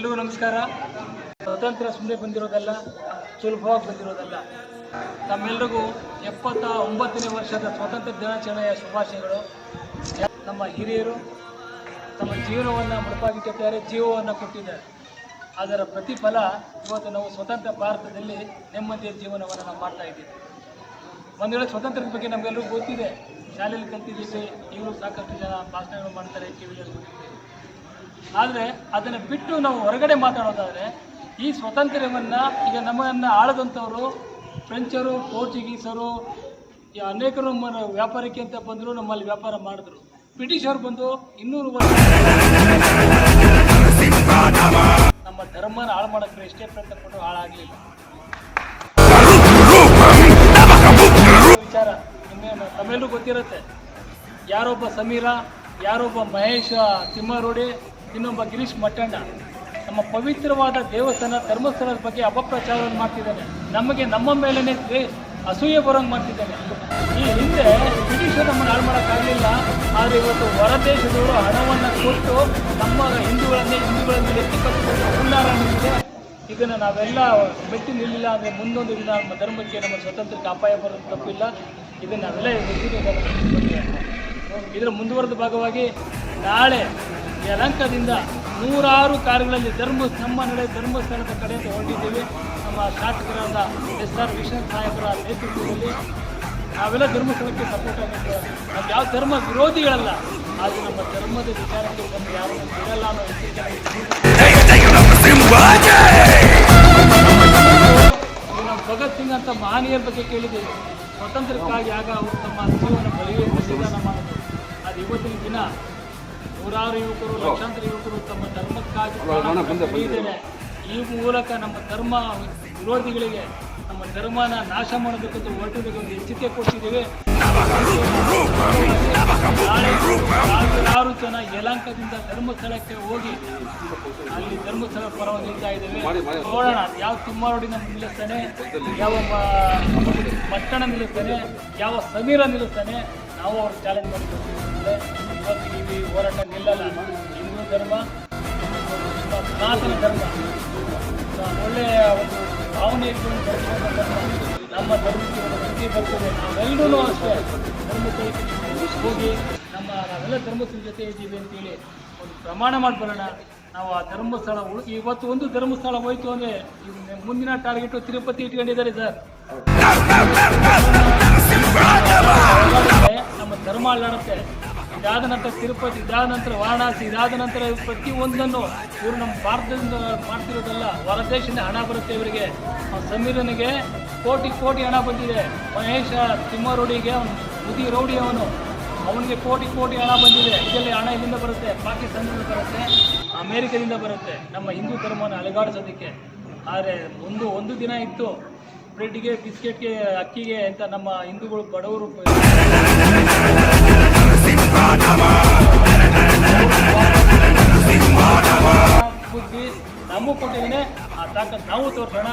ಎಲ್ರಿಗೂ ನಮಸ್ಕಾರ. ಸ್ವತಂತ್ರ ಸುಮ್ಮನೆ ಬಂದಿರೋದಲ್ಲ, ಸುಲಭವಾಗಿ ಬಂದಿರೋದಲ್ಲ. ನಮ್ಮೆಲ್ರಿಗೂ ಎಪ್ಪತ್ತ ಒಂಬತ್ತನೇ ವರ್ಷದ ಸ್ವಾತಂತ್ರ್ಯ ದಿನಾಚರಣೆಯ ಶುಭಾಶಯಗಳು. ನಮ್ಮ ಹಿರಿಯರು ತಮ್ಮ ಜೀವನವನ್ನು ಮುಡುಪಾಗಿಟ್ಟಿದ್ದಾರೆ ಜೀವವನ್ನು ಕೊಟ್ಟಿದ್ದಾರೆ. ಅದರ ಪ್ರತಿಫಲ ಇವತ್ತು ನಾವು ಸ್ವತಂತ್ರ ಭಾರತದಲ್ಲಿ ನೆಮ್ಮದಿಯ ಜೀವನವನ್ನು ನಾವು ಮಾಡ್ತಾ ಇದ್ದೀವಿ. ಒಂದು ವೇಳೆ ಸ್ವಾತಂತ್ರ್ಯದ ಬಗ್ಗೆ ನಮಗೆಲ್ಲರಿಗೂ ಗೊತ್ತಿದೆ, ಶಾಲೆಯಲ್ಲಿ ಕಲ್ತಿದ್ದೀವಿ ಇವರು ಸಾಕಷ್ಟು ಜನ ಭಾಷಣಗಳು ಮಾಡ್ತಾರೆ ಕಿವಿಯಲ್ಲಿ ಆದರೆ ಅದನ್ನು ಬಿಟ್ಟು ನಾವು ಹೊರಗಡೆ ಮಾತಾಡೋದಾದರೆ ಈ ಸ್ವಾತಂತ್ರ್ಯವನ್ನು ಈಗ ನಮ್ಮನ್ನು ಆಳದಂಥವರು ಫ್ರೆಂಚರು ಪೋರ್ಚುಗೀಸರು ಅನೇಕರು ನಮ್ಮ ವ್ಯಾಪಾರಕ್ಕೆ ಅಂತ ಬಂದರು, ನಮ್ಮಲ್ಲಿ ವ್ಯಾಪಾರ ಮಾಡಿದ್ರು. ಬ್ರಿಟಿಷರು ಬಂದು ಇನ್ನೂರು ವರ್ಷ ನಮ್ಮ ಧರ್ಮನ ಹಾಳು ಮಾಡೋಕ್ಕೆ ಎಷ್ಟೇ ಪ್ರಯತ್ನ ಪಟ್ಟರು ಹಾಳಾಗಲಿಲ್ಲ. ವಿಚಾರ ನಿಮ್ಗೆ ತಮಿಳು ಗೊತ್ತಿರುತ್ತೆ? ಯಾರೊಬ್ಬ ಸಮೀರ, ಯಾರೊಬ್ಬ ಮಹೇಶ ತಿಮ್ಮಾರೋಡಿ ಇನ್ನೊಬ್ಬ ಗಿರೀಶ್ ಮಟ್ಟಣ್ಣ ನಮ್ಮ ಪವಿತ್ರವಾದ ದೇವಸ್ಥಾನ ಧರ್ಮಸ್ಥಳದ ಬಗ್ಗೆ ಅಪಪ್ರಚಾರವನ್ನು ಮಾಡ್ತಿದ್ದಾನೆ. ನಮಗೆ ನಮ್ಮ ಮೇಲೇ ಅಸೂಯೆ ಬರೋಂಗೆ ಮಾಡ್ತಿದ್ದಾನೆ. ಈ ಹಿಂದೆ ಬ್ರಿಟಿಷರು ನಮ್ಮನ್ನು ಹಾಳು ಮಾಡೋಕ್ಕಾಗಲಿಲ್ಲ ಆದರೆ ಇವತ್ತು ಹೊರ ದೇಶದವರು ಹಣವನ್ನು ಕೊಟ್ಟು ನಮ್ಮ ಹಿಂದೂಗಳನ್ನೇ, ಹಿಂದೂಗಳನ್ನು ಎತ್ತಿ ಕಟ್ಟಿಕೊಂಡು ಇದನ್ನು ನಾವೆಲ್ಲ ಬೆಟ್ಟಿ ನಿಲ್ಲಿಲ್ಲ ಅಂದರೆ ಮುಂದೊಂದು ದಿನ ನಮ್ಮ ಧರ್ಮಕ್ಕೆ, ನಮ್ಮ ಸ್ವತಂತ್ರಕ್ಕೆ ಅಪಾಯ ಬರೋದು ತಪ್ಪಿಲ್ಲ. ಇದನ್ನು ನಾವೆಲ್ಲ ಇದರ ಮುಂದುವರೆದ ಭಾಗವಾಗಿ ನಾಳೆ ಯಲಂಕದಿಂದ ನೂರಾರು ಕಾರುಗಳಲ್ಲಿ ಧರ್ಮ, ನಮ್ಮ ನಡೆ ಧರ್ಮಸ್ಥಳದ ಕಡೆಯಿಂದ ಹೊರಟಿದ್ದೀವಿ. ನಮ್ಮ ಶಾಸಕರಾದ ಎಸ್ ಆರ್ ವಿಶ್ವನಾಥ್ ಸಾಹೇಬರ ನೇತೃತ್ವದಲ್ಲಿ ನಾವೆಲ್ಲ ಧರ್ಮಸ್ಥಳಕ್ಕೆ ಸಪೋರ್ಟ್ ಆಗಿದ್ದೇವೆ ನಾವು ಯಾವ ಧರ್ಮ ವಿರೋಧಿಗಳಲ್ಲ, ಆದರೆ ನಮ್ಮ ಧರ್ಮದ ವಿಚಾರಕ್ಕೆ ಬಂದು ಯಾರು ಬಿಡಲ್ಲ ಅನ್ನೋ ನಮ್ಮ ನಾವು ಭಗತ್ ಸಿಂಗ್ ಅಂತ ಮಹನೀಯರ ಬಗ್ಗೆ ಕೇಳಿದ್ದೇವೆ. ಸ್ವಾತಂತ್ರ್ಯಕ್ಕಾಗಿ ಆಗ ಅವರು ತಮ್ಮ ಬಲಿಗೆ ಬಲಿದಾನ ಮಾಡಿದ್ರು. ಅದು ಇವತ್ತಿನ ದಿನ. ನೂರಾರು ಯುವಕರು ಲಕ್ಷಾಂತರ ಯುವಕರು ತಮ್ಮ ಧರ್ಮಕ್ಕಾಗಿ ಈ ಮೂಲಕ ನಮ್ಮ ಧರ್ಮ ವಿರೋಧಿಗಳಿಗೆ ನಮ್ಮ ಧರ್ಮನ ನಾಶ ಮಾಡಬೇಕಂತ ಹೊರಟಿದ್ದಕ್ಕೆ ಒಂದು ಎಚ್ಚರಿಕೆ ಕೊಟ್ಟಿದ್ದೇವೆ. ಆರು ಸಾವಿರಾರು ಜನ ಯಲಾಂಕದಿಂದ ಧರ್ಮಸ್ಥಳಕ್ಕೆ ಹೋಗಿ ಅಲ್ಲಿ ಧರ್ಮಸ್ಥಳ ಪರವಾಗಿ ನಿಲ್ತಾ ಇದ್ದೇವೆ. ನೋಡೋಣ ಯಾವ ತುಮ್ಮಾರೋಡಿನ ನಿಲ್ಲಿಸ್ತಾನೆ ಯಾವ ಪಟ್ಟಣ ನಿಲ್ಲಿಸ್ತಾನೆ ಯಾವ ಸಮೀರ ನಿಲ್ಲಿಸ್ತಾನೆ ನಾವು ಅವ್ರು ಚಾಲೆಂಜ್ ಮಾಡಿ ಬರ್ತಿದ್ದೇವೆ. ಇವತ್ತು ಈ ಹೋರಾಟ ನಿಲ್ಲಲ್ಲ. ಹಿಂದೂ ಧರ್ಮ, ಸನಾತನ ಧರ್ಮ. ಒಳ್ಳೆಯ ಒಂದು ಭಾವನೆ ಇಟ್ಕೊಂಡು ನಮ್ಮ ಧರ್ಮಕ್ಕೆ ಶಕ್ತಿ ಬರ್ತದೆ. ನಾವೆಲ್ಲರೂ ಅಷ್ಟೇ ಧರ್ಮಕ್ಕೆ ಹೋಗಿ ನಮ್ಮ ನಾವೆಲ್ಲ ಧರ್ಮಸ್ಥಳ ಜೊತೆ ಇದ್ದೀವಿ ಅಂತೇಳಿ ಒಂದು ಪ್ರಮಾಣ ಮಾಡಿಕೊಳ್ಳೋಣ. ನಾವು ಆ ಧರ್ಮಸ್ಥಳ ಇವತ್ತು ಒಂದು ಧರ್ಮಸ್ಥಳ ಹೋಯ್ತು ಅಂದರೆ ಮುಂದಿನ ಟಾರ್ಗೆಟ್ ತಿರುಪತಿ ಇಟ್ಕೊಂಡಿದ್ದಾರೆ ಸರ್. ನಮ್ಮ ಧರ್ಮ ಅಲ್ಲಾಡುತ್ತೆ. ಇದಾದ ನಂತರ ತಿರುಪತಿ, ಇದಾದ ನಂತರ ವಾರಣಾಸಿ, ಇದಾದ ನಂತರ ಪ್ರತಿಯೊಂದನ್ನು ಇವರು ನಮ್ಮ ಭಾರತದಿಂದ ಮಾಡ್ತಿರೋದಲ್ಲ ಹೊರ ದೇಶದಿಂದ ಹಣ ಬರುತ್ತೆ ಇವರಿಗೆ. ಸಮೀರನಿಗೆ ಕೋಟಿ ಕೋಟಿ ಹಣ ಬಂದಿದೆ. ಮಹೇಶ ತಿಮ್ಮರೋಡಿಗೆ ಅವನು ಮುದಿ ರೌಡಿ ಅವನು. ಅವನಿಗೆ ಕೋಟಿ ಕೋಟಿ ಹಣ ಬಂದಿದೆ. ಇದರಲ್ಲಿ ಹಣ ಇಲ್ಲಿಂದ ಬರುತ್ತೆ, ಪಾಕಿಸ್ತಾನದಿಂದ ಬರುತ್ತೆ, ಅಮೇರಿಕದಿಂದ ಬರುತ್ತೆ, ನಮ್ಮ ಹಿಂದೂ ಧರ್ಮವನ್ನು ಅಲೆಗಾಡಿಸೋದಕ್ಕೆ. ಆದರೆ ಒಂದು ಒಂದು ದಿನ ಇತ್ತು, ಬ್ರೆಡ್ಗೆ, ಬಿಸ್ಕೆಟ್ಗೆ, ಅಕ್ಕಿಗೆ ಅಂತ ನಮ್ಮ ಹಿಂದೂಗಳು ಬಡವರು ನಮ್ಮ ಕೊಟ್ಟಿದ್ದೇನೆ ಆ ತಾಕತ್ ನಾವು ತೋರಿಸೋಣ